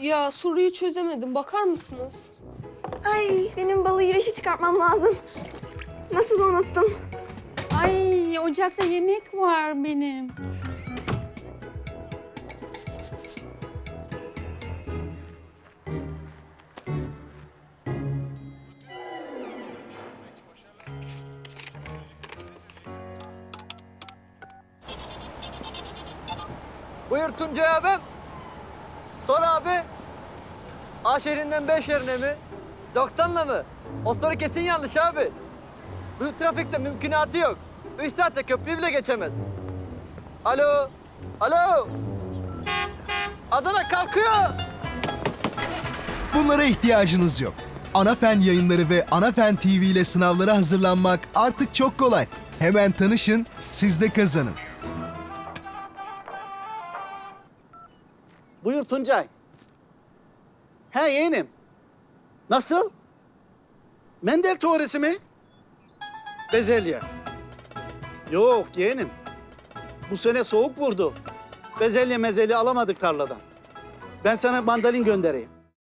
Ya soruyu çözemedim. Bakar mısınız? Ay benim balı yürüyüşü çıkartmam lazım. Nasıl unuttum? Ay ocakta yemek var benim. Buyur Tuncay abim. Sor abi. A şehrinden B şehrine mi? 90'la mı? O soru kesin yanlış abi. Bu trafikte mümkünatı yok. Üç saatte köprüyü bile geçemez. Alo? Alo? Adana kalkıyor. Bunlara ihtiyacınız yok. Anafen yayınları ve Anafen TV ile sınavlara hazırlanmak artık çok kolay. Hemen tanışın, siz de kazanın. Buyur Tuncay. He yeğenim. Nasıl? Mendel teorisi mi? Bezelye. Yok yeğenim. Bu sene soğuk vurdu. Bezelye mezeli alamadık tarladan. Ben sana mandalin göndereyim.